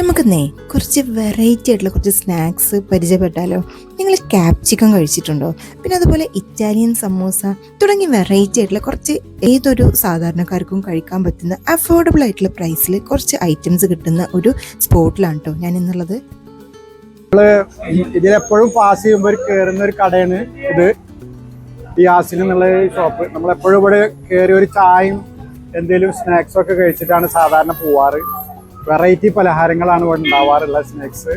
നമുക്കെന്നേ കുറച്ച് വെറൈറ്റി ആയിട്ടുള്ള കുറച്ച് സ്നാക്സ് പരിചയപ്പെട്ടാലോ? നിങ്ങൾ ക്യാപ്സിക്കം കഴിച്ചിട്ടുണ്ടോ? പിന്നെ അതുപോലെ ഇറ്റാലിയൻ സമൂസ തുടങ്ങി വെറൈറ്റി ആയിട്ടുള്ള കുറച്ച് ഏതൊരു സാധാരണക്കാർക്കും കഴിക്കാൻ പറ്റുന്ന അഫോർഡബിൾ ആയിട്ടുള്ള പ്രൈസിൽ കുറച്ച് ഐറ്റംസ് കിട്ടുന്ന ഒരു സ്പോട്ടിലാണ് കേട്ടോ ഞാൻ ഇന്നുള്ളത് ഇതിലെപ്പോഴും പാസ് ചെയ്യുമ്പോൾ കയറുന്ന ഒരു കടയാണ് ഇത്. ഈ ആസിൽ എന്നുള്ള ഷോപ്പ് നമ്മളെപ്പോഴും ഇവിടെ കയറി ഒരു ചായയും എന്തെങ്കിലും സ്നാക്സും ഒക്കെ കഴിച്ചിട്ടാണ് സാധാരണ പോവാറ്. വെറൈറ്റി പലഹാരങ്ങളാണ് ഇവിടെ ഉണ്ടാവാറുള്ള സ്നാക്സ്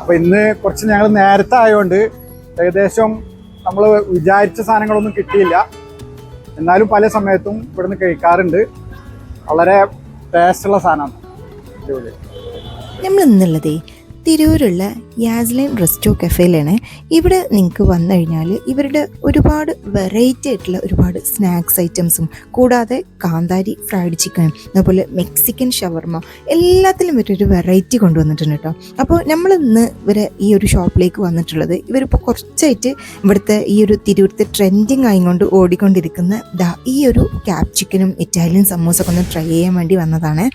അപ്പോൾ ഇന്ന് കുറച്ച് ഞങ്ങൾ നേരത്തെ ആയതുകൊണ്ട് ഏകദേശം നമ്മൾ വിചാരിച്ച സാധനങ്ങളൊന്നും കിട്ടിയില്ല. എന്നാലും പല സമയത്തും ഇവിടുന്ന് കഴിക്കാറുണ്ട്. വളരെ ടേസ്റ്റുള്ള സാധനമാണ്. അടിപൊളി. നമ്മൾ ഇന്നുള്ളതേ തിരൂരുള്ള യാസ്ലൈൻ റെസ്റ്റോ കഫേയിലാണ്. ഇവിടെ നിങ്ങൾക്ക് വന്നു കഴിഞ്ഞാൽ ഇവരുടെ ഒരുപാട് വെറൈറ്റി ആയിട്ടുള്ള ഒരുപാട് സ്നാക്സ് ഐറ്റംസും കൂടാതെ കാന്താരി ഫ്രൈഡ് ചിക്കൻ അതുപോലെ മെക്സിക്കൻ ഷവർമ എല്ലാത്തിലും ഇവരൊരു വെറൈറ്റി കൊണ്ടുവന്നിട്ടുണ്ട് കേട്ടോ അപ്പോൾ നമ്മൾ ഇന്ന് ഇവരെ ഈ ഒരു ഷോപ്പിലേക്ക് വന്നിട്ടുള്ളത് ഇവരിപ്പോൾ കുറച്ചായിട്ട് ഇവിടുത്തെ ഈ ഒരു തിരൂരത്തെ ട്രെൻഡിങ് ആയിക്കൊണ്ട് ഓടിക്കൊണ്ടിരിക്കുന്ന ദാ ഈ ഒരു ക്യാപ് ചിക്കനും ഇറ്റാലിയൻ സമൂസൊക്കെ ഒന്ന് ട്രൈ ചെയ്യാൻ വേണ്ടി വന്നതാണ്.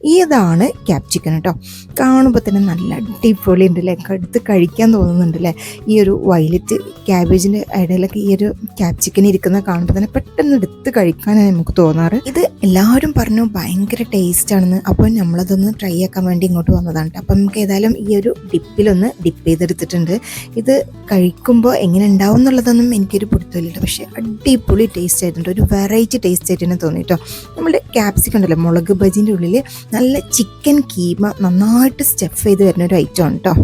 ഇതാണ് ക്യാപ്ചിക്കൻ കേട്ടോ കാണുമ്പോൾ തന്നെ നല്ല അടിപൊളി ഉണ്ട് അല്ലേ എടുത്ത് കഴിക്കാൻ തോന്നുന്നുണ്ട് അല്ലേ ഈ ഒരു വയലറ്റ് ക്യാബേജിന്റെ ഇടയിലൊക്കെ ഈ ഒരു ക്യാപ്ചിക്കൻ ഇരിക്കുന്ന കാണുമ്പോൾ തന്നെ പെട്ടെന്ന് എടുത്ത് കഴിക്കാനാണ് നമുക്ക് തോന്നാറ്. ഇത് എല്ലാവരും പറഞ്ഞു ഭയങ്കര ടേസ്റ്റ് ആണെന്ന്. അപ്പോൾ നമ്മളതൊന്ന് ട്രൈ ആക്കാൻ വേണ്ടി ഇങ്ങോട്ട് വന്നതാണ് കേട്ടോ അപ്പം നമുക്ക് ഏതായാലും ഈ ഒരു ഡിപ്പിലൊന്ന് ഡിപ്പ് ചെയ്തെടുത്തിട്ടുണ്ട്. ഇത് കഴിക്കുമ്പോൾ എങ്ങനെ ഉണ്ടാവും എന്നുള്ളതൊന്നും എനിക്കൊരു പിടുത്തമില്ല പക്ഷേ അടിപൊളി ടേസ്റ്റ് ആയിട്ടുണ്ട്. ഒരു വെറൈറ്റി ടേസ്റ്റ് ആയിട്ട് തന്നെ തോന്നി കേട്ടോ നമ്മുടെ ക്യാപ്സിക്കം ഉണ്ടല്ലോ മുളക് ബജിന്റെ ഉള്ളിൽ നല്ല ചിക്കൻ കീമ നന്നായിട്ട് സ്റ്റഫ് ചെയ്ത് വരുന്ന ഒരു ഐറ്റം ആണ് കേട്ടോ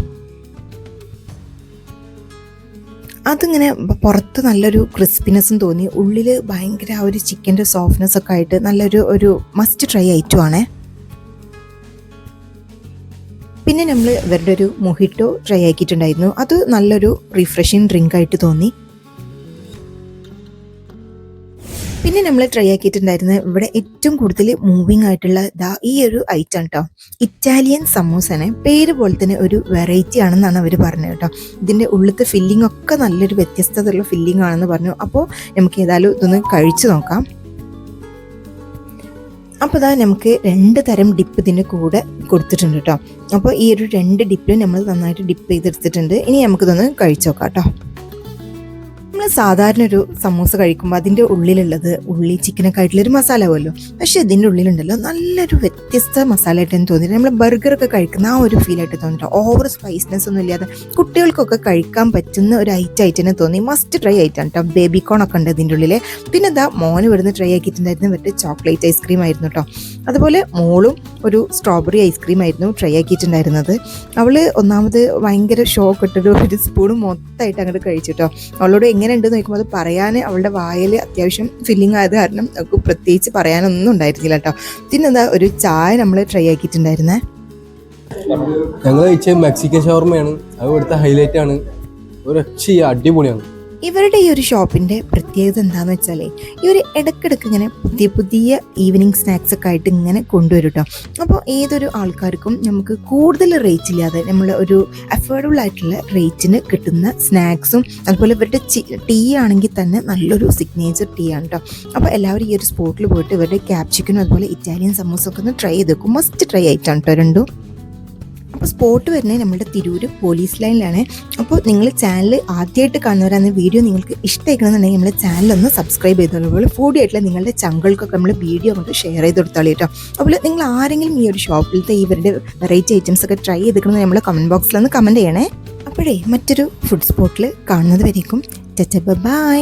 അതിങ്ങനെ പുറത്ത് നല്ലൊരു ക്രിസ്പിനെസ്സും തോന്നി. ഉള്ളിൽ ഭയങ്കര ആ ഒരു ചിക്കന്റെ സോഫ്റ്റ്നെസ് ഒക്കെ ആയിട്ട് നല്ലൊരു ഒരു മസ്റ്റ് ട്രൈ ഐറ്റം ആണേ. പിന്നെ നമ്മൾ ഇവരുടെ ഒരു മൊഹിറ്റോ ട്രൈ ആക്കിയിട്ടുണ്ടായിരുന്നു. അത് നല്ലൊരു റിഫ്രഷിങ് ഡ്രിങ്ക് ആയിട്ട് തോന്നി. പിന്നെ നമ്മൾ ട്രൈ ആക്കിയിട്ടുണ്ടായിരുന്ന ഇവിടെ ഏറ്റവും കൂടുതൽ മൂവിങ് ആയിട്ടുള്ള ദാ ഈ ഒരു ഐറ്റം കേട്ടോ ഇറ്റാലിയൻ സമൂസനെ പേര് പോലെ തന്നെ ഒരു വെറൈറ്റി ആണെന്നാണ് അവർ പറഞ്ഞത് കേട്ടോ. ഇതിന്റെ ഉള്ളിലത്തെ ഫില്ലിംഗ് ഒക്കെ നല്ലൊരു വ്യത്യസ്തതയുള്ള ഫില്ലിംഗ് ആണെന്ന് പറഞ്ഞു. അപ്പോൾ നമുക്ക് ഏതായാലും ഇതൊന്ന് കഴിച്ചു നോക്കാം. അപ്പോൾ ഇതാ നമുക്ക് രണ്ട് തരം ഡിപ്പ് ഇതിന്റെ കൂടെ കൊടുത്തിട്ടുണ്ട് കേട്ടോ. അപ്പോൾ ഈ ഒരു രണ്ട് ഡിപ്പിലും നമ്മൾ നന്നായിട്ട് ഡിപ്പ് ചെയ്തെടുത്തിട്ടുണ്ട്. ഇനി നമുക്കിതൊന്ന് കഴിച്ചു നോക്കാം കേട്ടോ. സാധാരണ ഒരു സമൂസ കഴിക്കുമ്പോൾ അതിന്റെ ഉള്ളിലുള്ളത് ഉള്ളി ചിക്കനൊക്കെ ആയിട്ടുള്ളൊരു മസാല പോലോ പക്ഷേ ഇതിന്റെ ഉള്ളിലുണ്ടല്ലോ നല്ലൊരു വ്യത്യസ്ത മസാല ആയിട്ട് എനിക്ക് തോന്നി നമ്മൾ ബർഗറൊക്കെ കഴിക്കുന്ന ആ ഒരു ഫീലായിട്ട് തോന്നിട്ടോ ഓവർ സ്പൈസിനെസ് ഒന്നും ഇല്ലാതെ കുട്ടികൾക്കൊക്കെ കഴിക്കാൻ പറ്റുന്ന ഒരു ഐറ്റം ആയിട്ട് തന്നെ തോന്നി. മസ്റ്റ് ട്രൈ ആയിട്ടാണ് കേട്ടോ ബേബി കോൺ ഒക്കെ ഉണ്ട് ഇതിന്റെ ഉള്ളിൽ പിന്നെ എന്താ മോന് ഇവിടുന്ന് ട്രൈ ആക്കിയിട്ടുണ്ടായിരുന്നു മറ്റേ ചോക്ലേറ്റ് ഐസ്ക്രീം ആയിരുന്നു കേട്ടോ അതുപോലെ മോളും ഒരു സ്ട്രോബെറി ഐസ്ക്രീം ആയിരുന്നു ട്രൈ ആക്കിയിട്ടുണ്ടായിരുന്നത്. അവൾ ഒന്നാമത് ഭയങ്കര ഷോക്ക് ഇട്ടൊരു ഒരു സ്പൂൺ മൊത്തമായിട്ട് അങ്ങോട്ട് കഴിച്ചു കേട്ടോ അവളോട് എങ്ങനെ ഉണ്ടെന്ന് നോക്കുമ്പോൾ അത് പറയാൻ അവളുടെ വായിൽ അത്യാവശ്യം ഫില്ലിംഗ് ആയത് കാരണം നമുക്ക് പ്രത്യേകിച്ച് പറയാനൊന്നും ഉണ്ടായിരുന്നില്ല കേട്ടോ. പിന്നെന്താ ഒരു ചായ നമ്മൾ ട്രൈ ആക്കിയിട്ടുണ്ടായിരുന്നേ? ഞങ്ങൾ കഴിച്ച മെക്സിക്കൻ ഷവർമയാണ്. അത് ഇവിടുത്തെ ഹൈലൈറ്റ് ആണ്. ഒരു അടിപൊളിയാണ്. ഇവരുടെ ഈ ഒരു ഷോപ്പിന്റെ പ്രത്യേകത എന്താന്ന് ഈ ഒരു ഇടയ്ക്കിടയ്ക്ക് ഇങ്ങനെ പുതിയ പുതിയ ഈവനിങ് സ്നാക്സ് ഒക്കെ ആയിട്ട് ഇങ്ങനെ കൊണ്ടുവരും കേട്ടോ അപ്പോൾ ഏതൊരു ആൾക്കാർക്കും നമുക്ക് കൂടുതൽ റേറ്റ് ഇല്ലാതെ നമ്മൾ ഒരു അഫോർഡബിൾ ആയിട്ടുള്ള റേറ്റിന് കിട്ടുന്ന സ്നാക്സും അതുപോലെ ഇവരുടെ ടീ ആണെങ്കിൽ തന്നെ നല്ലൊരു സിഗ്നേച്ചർ ടീ ആണ് കേട്ടോ അപ്പോൾ എല്ലാവരും ഈ ഒരു സ്പോട്ടിൽ പോയിട്ട് ഇവരുടെ ക്യാപ്ചിക്കനും അതുപോലെ ഇറ്റാലിയൻ സമൂസൊക്കെ ഒന്ന് ട്രൈ ചെയ്ത് നോക്കും മസ്റ്റ് ട്രൈ ആയിട്ടാണ് കേട്ടോ രണ്ടും. അപ്പോൾ സ്പോട്ട് വരുന്നത് നമ്മുടെ തിരൂര് പോലീസ് ലൈനിലാണ് അപ്പോൾ നിങ്ങൾ ചാനൽ ആദ്യമായിട്ട് കാണുന്നവരാണ് വീഡിയോ നിങ്ങൾക്ക് ഇഷ്ടമായിക്കണമെന്നുണ്ടെങ്കിൽ നമ്മുടെ ചാനൽ ഒന്ന് സബ്സ്ക്രൈബ് ചെയ്തോളൂ. അതുപോലെ ഫുഡ് നിങ്ങളുടെ ചങ്കൾക്കൊക്കെ നമ്മൾ വീഡിയോ അങ്ങോട്ട് ഷെയർ ചെയ്ത് കൊടുത്താളി കേട്ടോ. അതുപോലെ നിങ്ങൾ ആരെങ്കിലും ഈ ഒരു ഷോപ്പിലത്തെ ഇവരുടെ വെറൈറ്റി ഐറ്റംസ് ഒക്കെ ട്രൈ ചെയ്തിരിക്കുന്നത് നമ്മൾ കമന്റ് ബോക്സിൽ ഒന്ന് കമന്റ് ചെയ്യണേ. അപ്പോഴേ മറ്റൊരു ഫുഡ് സ്പോട്ടിൽ കാണുന്നത് വരേക്കും. ബൈ